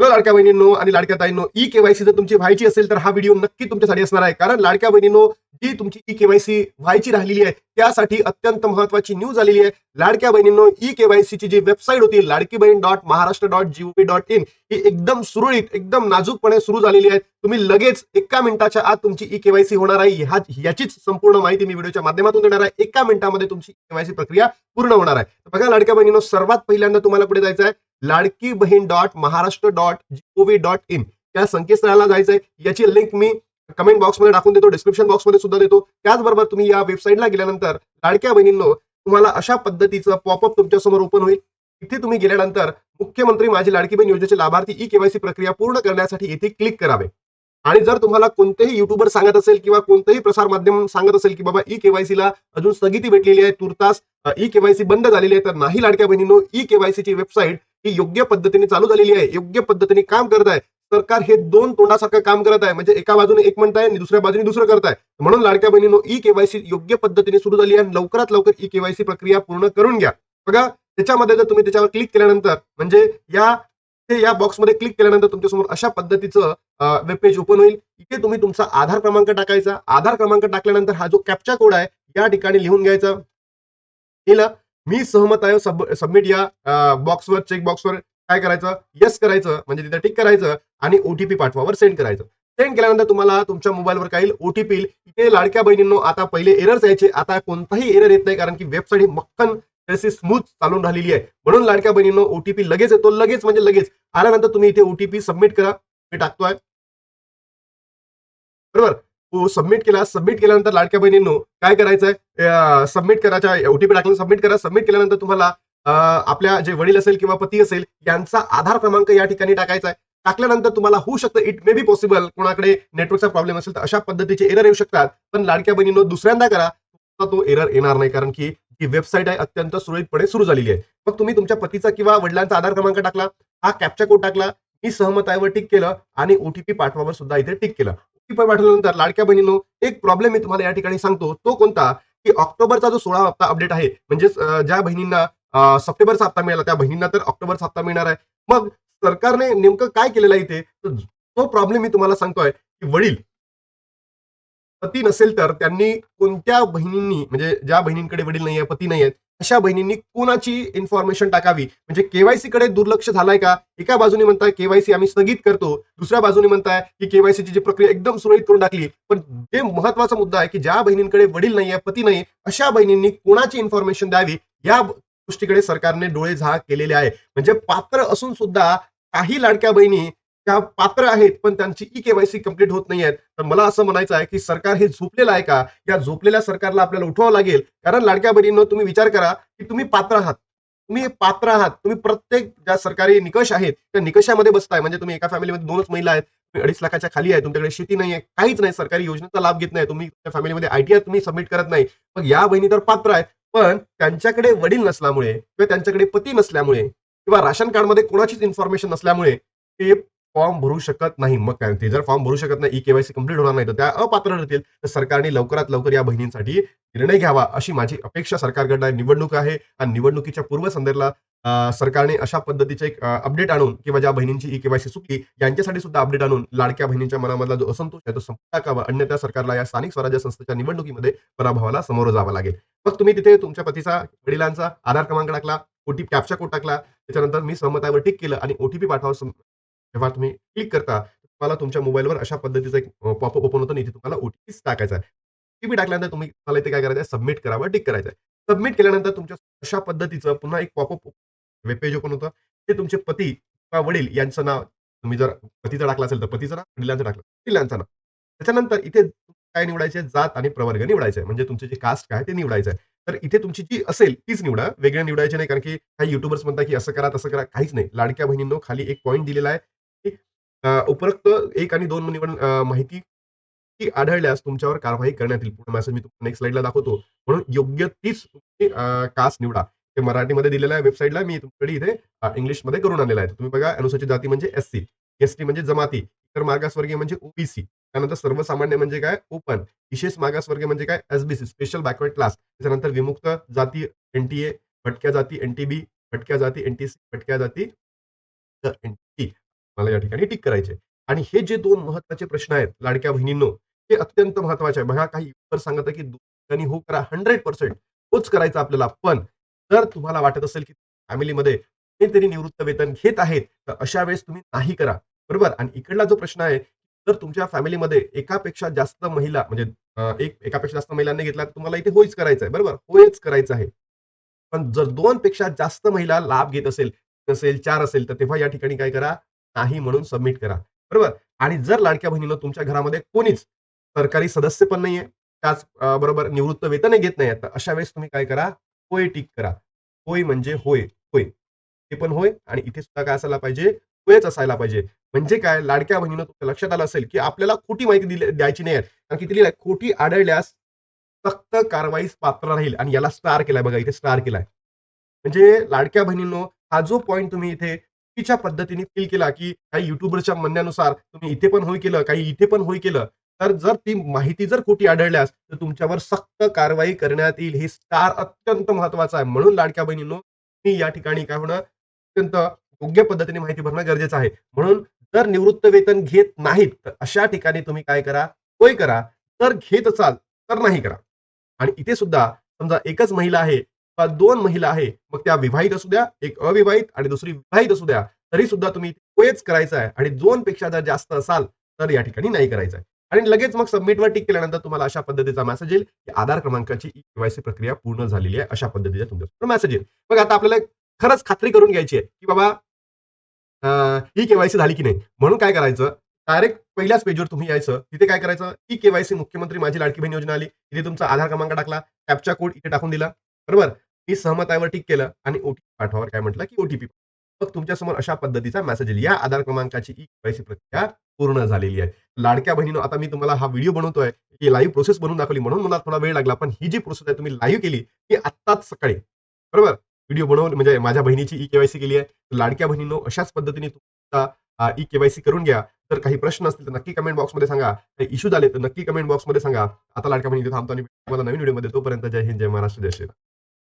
लाडक्या बहिणींनो आणि लाडक्या ताईंनो ई केवायसी जर तुमची व्हायची असेल तर हा व्हिडिओ नक्की तुमच्यासाठी असणार आहे. कारण लाडक्या बहिणींनो जी तुमची ई केवायसी व्हायची राहिलेली आहे त्यासाठी अत्यंत महत्वाची न्यूज आलेली आहे. लाडक्या बहिणींनो ई केवायसीची जी वेबसाईट होती Ladki Bahin dot Maharashtra dot G O V dot in ही एकदम सुरळीत एकदम नाजूकपणे सुरू झालेली आहे. तुम्ही लगेच एका मिनिटाच्या आत तुमची ई केवायसी होणार आहे. ह्या याचीच संपूर्ण माहिती मी व्हिडिओच्या माध्यमातून देणार आहे. एका मिनिटामध्ये तुमची केवायसी प्रक्रिया पूर्ण होणार आहे. बघा लाडक्या बहिणींनो सर्वात पहिल्यांदा तुम्हाला पुढे जायचं आहे. Ladki Bahin dot Maharashtra dot G O V dot in. या संकेतस्थळाला जायचंय. याची लिंक मी कमेंट बॉक्समध्ये टाकून देतो. डिस्क्रिप्शन बॉक्समध्ये सुद्धा देतो. त्याचबरोबर तुम्ही या वेबसाईटला गेल्यानंतर लाडक्या बहिणींनो तुम्हाला अशा पद्धतीचं पॉपअप तुमच्यासमोर ओपन होईल. इथे तुम्ही गेल्यानंतर मुख्यमंत्री माझी लाडकी बहीण योजनेचे लाभार्थी ई केवायसी प्रक्रिया पूर्ण करण्यासाठी इथे क्लिक करावे. आणि जर तुम्हाला कोणतेही युट्यूबर सांगत असेल किंवा कोणतेही प्रसार माध्यम सांगत असेल की बाबा ई केवायसीला अजून स्थगिती भेटलेली आहे तुर्तास ई केवायसी बंद झालेली आहे तर नाही लाडक्या बहिणींनो ई केवायसीची वेबसाईट ही योग्य पद्धतीने चालू झालेली आहे योग्य पद्धतीने काम करत आहे. सरकार हे दोन तोंडासारखं काम करत आहे. म्हणजे एका बाजूने एक म्हणताय आणि दुसऱ्या बाजूने दुसरं करताय. म्हणून लाडक्या बहिणीनो ई केवायसी योग्य पद्धतीने सुरू झाली आहे लवकरात लवकर ई केवायसी प्रक्रिया पूर्ण करून घ्या. बघा त्याच्यामध्ये जर तुम्ही त्याच्यावर क्लिक केल्यानंतर म्हणजे या ते या बॉक्समध्ये क्लिक केल्यानंतर तुमच्यासमोर अशा पद्धतीचं वेब पेज ओपन होईल. इथे तुम्ही तुमचा आधार क्रमांक टाकायचा. आधार क्रमांक टाकल्यानंतर हा जो कॅप्चा कोड आहे या ठिकाणी लिहून घ्यायचा. केलं मी सहमत आहे. सब सबमिट या बॉक्सवर चेक बॉक्सवर काय करायचं? येस करायचं. म्हणजे तिथे टिक करायचं आणि ओटीपी पाठवावर सेंड करायचं. सेंड केल्यानंतर तुम्हाला तुमच्या मोबाईलवर काही ओटीपी इथे लाडक्या बहिणींनो आता पहिले एरर्स यायचे. आता कोणताही एरर येत नाही कारण की वेबसाईट ही मक्खन जशी स्मूथ चालून राहिलेली आहे. म्हणून लाडक्या बहिणींनो ओटीपी लगेच येतो. लगेच म्हणजे लगेच. आल्यानंतर तुम्ही इथे ओटीपी सबमिट करा. मी टाकतोय. बरोबर? तू सबमिट केला सबमिट केल्यानंतर लाडक्या बहिणींनो काय करायचंय? सबमिट करायच्या ओटीपी टाकलं सबमिट करा. सबमिट केल्यानंतर तुम्हाला आपल्या जे वडील असेल किंवा पती असेल यांचा आधार क्रमांक या ठिकाणी टाकायचा आहे टाकल्यानंतर तुम्हाला होऊ शकतं इट मे बी पॉसिबल कोणाकडे नेटवर्कचा प्रॉब्लेम असेल तर अशा पद्धतीचे एरर येऊ शकतात. पण लाडक्या बहिणींनो दुसऱ्यांदा करा. तो एरर येणार नाही कारण की ही वेबसाईट आहे अत्यंत सुरळीतपणे सुरू झालेली आहे. मग तुम्ही तुमच्या पतीचा किंवा वडिलांचा आधार क्रमांक टाकला हा कॅप्चा कोड टाकला मी सहमत आहे टिक केलं आणि ओटीपी पाठवावर सुद्धा इथे टिक केलं. पाठवल्यानंतर लाडक्या बहिणीनो एक प्रॉब्लेम मी तुम्हाला या ठिकाणी सांगतो. तो कोणता? की ऑक्टोबरचा जो सोळा हप्ता अपडेट आहे म्हणजेच ज्या बहिणींना सप्टेंबरचा हप्ता मिळाला त्या बहिणींना तर ऑक्टोबरचा हप्ता मिळणार आहे. मग सरकारने नेमकं काय केलेलं आहे इथे? तो प्रॉब्लेम मी तुम्हाला सांगतोय की वडील पती नसेल तर त्यांनी कोणत्या बहिणींनी म्हणजे ज्या बहिणींकडे वडील नाही आहे पती नाही आहेत अशा बहिणींनी कोणाची इन्फॉर्मेशन टाकावी? म्हणजे केवायसी कडे दुर्लक्ष झालाय का? एका बाजूने म्हणताय केवायसी आम्ही स्थगित करतो. दुसऱ्या बाजूने म्हणताय की केवायसीची जी प्रक्रिया एकदम सुरळीत करून टाकली. पण जे महत्त्वाचा मुद्दा आहे की ज्या बहिणींकडे वडील नाही आहे पती नाही अशा बहिणींनी कोणाची इन्फॉर्मेशन द्यावी? या गोष्टीकडे सरकारने डोळे झाक केलेले आहे. म्हणजे पात्र असून सुद्धा काही लाडक्या बहिणी त्या पात्र आहेत पण त्यांची ई केवायसी कंप्लीट होत नाही आहेत तर मला असं म्हणायचं आहे की सरकार हे झोपलेलं आहे का? या झोपलेल्या सरकारला आपल्याला उठवावं लागेल. कारण लाडक्या बहिणीनं तुम्ही विचार करा की तुम्ही पात्र आहात. तुम्ही पात्र आहात. तुम्ही प्रत्येक ज्या सरकारी निकष आहेत त्या निकषामध्ये बसताय. म्हणजे तुम्ही एका फॅमिलीमध्ये दोनच महिला आहेत तुम्ही अडीच लाखाच्या खाली आहे तुमच्याकडे शेती नाही आहे काहीच नाही सरकारी योजनेचा लाभ घेत नाही तुम्ही त्या फॅमिलीमध्ये आयटीआय तुम्ही सबमिट करत नाही. मग या बहिणी तर पात्र आहेत. पण त्यांच्याकडे वडील नसल्यामुळे किंवा त्यांच्याकडे पती नसल्यामुळे किंवा राशन कार्डमध्ये कोणाचीच इन्फॉर्मेशन नसल्यामुळे ते फॉर्म भरू शकत नाही. मग काय? ते जर फॉर्म भरू शकत नाही ई केवायसी कंप्लीट होणार नाही तर त्या अपात्र राहतील तर सरकारने लवकरात लवकर या बहिणींसाठी निर्णय घ्यावा अशी माझी अपेक्षा सरकारकडनं निवडणूक आहे आणि निवडणुकीच्या पूर्वसंध्येला सरकारने अशा पद्धतीचे एक अपडेट आणून किंवा ज्या बहिणींची ई केवायसी चुकली यांच्यासाठी सुद्धा अपडेट आणून लाडक्या बहिणींच्या मनामधला जो असंतोष आहे तो संपून टाकावा. अन्यथा सरकारला या स्थानिक स्वराज्य संस्थेच्या निवडणुकीमध्ये पराभवाला समोर जावं लागेल. मग तुम्ही तिथे तुमच्या पतीचा वडिलांचा आधार क्रमांक टाकला ओटीपी कॅप्चा कोड टाकला. त्याच्यानंतर मी सहमतावर टिक केलं आणि ओटीपी पाठवा. जेव्हा तुम्ही क्लिक करता तुम्हाला तुमच्या मोबाईलवर अशा पद्धतीचा एक पॉपअप ओपन होतो इथे तुम्हाला ओटीपी टाकायचा आहे. ओटीपी टाकल्यानंतर तुम्ही मला इथे काय करायचं आहे? सबमिट करावं टिक करायचं आहे. सबमिट केल्यानंतर तुमच्या अशा पद्धतीचं पुन्हा एक पॉपअप वेबपेज ओपन होतं. ते तुमचे पती किंवा वडील यांचं नाव तुम्ही जर पतीचं टाकलं असेल तर पतीचं नाव वडिलांचं टाकलं वडिलांचं नाव. त्याच्यानंतर इथे काय निवडायचे जात आणि प्रवर्ग निवडायचे म्हणजे तुमचे जे कास्ट काय ते निवडायचं आहे. तर इथे तुमची जी असेल तीच निवडा. वेगळे निवडायचे नाही कारण की काही युट्यूबर्स म्हणतात की असं करा तसं करा. काहीच नाही. लाडक्या बहिणींनो खाली एक पॉईंट दिलेला आहे. उपरोक्त एक आणि दोन निवड माहिती की आढळल्यास तुमच्यावर कारवाई करण्यात येईल. पूर्ण मेसेज मी तुम्हाला नेक्स्ट स्लाइडला दाखवतो. म्हणून योग्य तीच तुम्ही कास्ट निवडा. ते मराठीमध्ये दिलेल्या वेबसाईटला मी तुमच्याकडे इथे इंग्लिशमध्ये करून आणलेलं आहे. तुम्ही बघा अनुसूचित जाती म्हणजे एस सी एस टी म्हणजे जमाती इतर मागासवर्गीय म्हणजे ओबीसी त्यानंतर सर्वसामान्य म्हणजे काय? ओपन विशेष मागासवर्गीय म्हणजे काय? एसबीसी स्पेशल बॅकवर्ड क्लास त्याच्यानंतर विमुक्त जाती एनटीए भटक्या जाती एनटीबी भटक्या जाती एनटीसी भटक्या जाती एनटी मला या ठिकाणी टिक करायचे आणि हे जे दोन महत्त्वाचे प्रश्न आहेत लाडक्या बहिणींनो हे अत्यंत महत्त्वाचे आहे बघा काही युजर सांगत की दोन हो करा हंड्रेड पर्सेंट होच करायचं आपल्याला. पण जर तुम्हाला वाटत असेल की फॅमिलीमध्ये कोणीतरी निवृत्त वेतन घेत आहेत तर अशा वेळेस तुम्ही नाही करा. बरोबर? आणि इकडला जो प्रश्न आहे जर तुमच्या फॅमिलीमध्ये एकापेक्षा जास्त महिला म्हणजे एक एकापेक्षा जास्त महिलांनी घेतला तर तुम्हाला इथे होईच करायचं आहे. बरोबर? होयच करायचं आहे. पण जर दोन पेक्षा जास्त महिला लाभ घेत असेल असेल चार असेल तर तेव्हा या ठिकाणी काय करा नाही म्हणून सबमिट करा. बरोबर? आणि जर लाडक्या बहिणीनं तुमच्या घरामध्ये कोणीच सरकारी सदस्य पण नाहीये त्याच बरोबर निवृत्त वेतन घेत नाही तर अशा वेळेस तुम्ही काय करा? होय टिक करा. होय म्हणजे होय. होय. ते पण होय आणि इथे सुद्धा काय असायला पाहिजे? होयच असायला पाहिजे. म्हणजे काय? लाडक्या बहिणीनं तुमच्या लक्षात आलं असेल की आपल्याला खोटी माहिती दिली द्यायची नाही आहे कारण किती लिहिलंय खोटी आढळल्यास सक्त कारवाईस पात्र राहील. आणि याला स्टार केलाय बघा इथे स्टार केलाय. म्हणजे लाडक्या बहिणींनो हा जो पॉईंट तुम्ही इथे चुकीच्या पद्धतीने फील केला की काही युट्यूबरच्या म्हणण्यानुसार तुम्ही इथे पण होय केलं काही इथे पण होय केलं तर जर ती माहिती जर खोटी आढळल्यास तर तुमच्यावर सक्त कारवाई करण्यात येईल. हे स्टार अत्यंत महत्वाचं आहे. म्हणून लाडक्या बहिणींनो मी या ठिकाणी काय होणं अत्यंत योग्य पद्धतीने माहिती भरणं गरजेचं आहे. म्हणून जर निवृत्त वेतन घेत नाहीत तर अशा ठिकाणी तुम्ही काय करा होय करा तर घेत असाल तर नाही करा. आणि इथे सुद्धा समजा एकच महिला आहे दोन महिला आहे मग त्या विवाहित असू द्या एक अविवाहित आणि दुसरी विवाहित असू द्या तरी सुद्धा तुम्ही होयच करायचं आहे आणि दोन पेक्षा जर जास्त असाल तर या ठिकाणी नाही करायचं आहे. आणि लगेच मग सबमिटवर टिक केल्यानंतर तुम्हाला अशा पद्धतीचा मेसेज येईल की आधार क्रमांकाची ई केवायसी प्रक्रिया पूर्ण झालेली आहे अशा पद्धतीचा तुमच्या मेसेज येईल. मग आता आपल्याला खरंच खात्री करून घ्यायची आहे की बाबा ई केवायसी झाली की नाही. म्हणून काय करायचं? डायरेक्ट पहिल्याच पेजवर तुम्ही यायचं तिथे काय करायचं? ई केवायसी मुख्यमंत्री माझी लाडकी बहीण योजना आली तिथे तुमचा आधार क्रमांक टाकला कॅपचा कोड इथे टाकून दिला. बरोबर? मी सहमत टिक केलं आणि ओटीपी पाठवावर काय म्हटलं की ओटीपी मग तुमच्यासमोर अशा पद्धतीचा मेसेज येईल. या आधार क्रमांकाची ई केवायसी प्रक्रिया पूर्ण झालेली आहे. लाडक्या बहिणीनं आता मी तुम्हाला हा व्हिडिओ बनवतोय. की लाईव्ह प्रोसेस बनवून दाखवली म्हणून मला थोडा वेळ लागला. पण ही जी प्रोसेस आहे तुम्ही लाईव्ह केली ती आत्ताच सकाळी. बरोबर? व्हिडिओ बनवून म्हणजे माझ्या बहिणीची ई केवायसी केली आहे. लाडक्या बहिणीनं अशाच पद्धतीने तुमचा ई केवायसी करून घ्या. जर काही प्रश्न असतील तर नक्की कमेंट बॉक्समध्ये सांगा. काही इश्यू झाले तर नक्की कमेंट बॉक्समध्ये सांगा. आता लाडक्या बहिणी थांबतो आणि तुम्हाला नवीन व्हिडिओमध्ये तोपर्यंत जय हिंद जय महाराष्ट्र जय श्रीराम.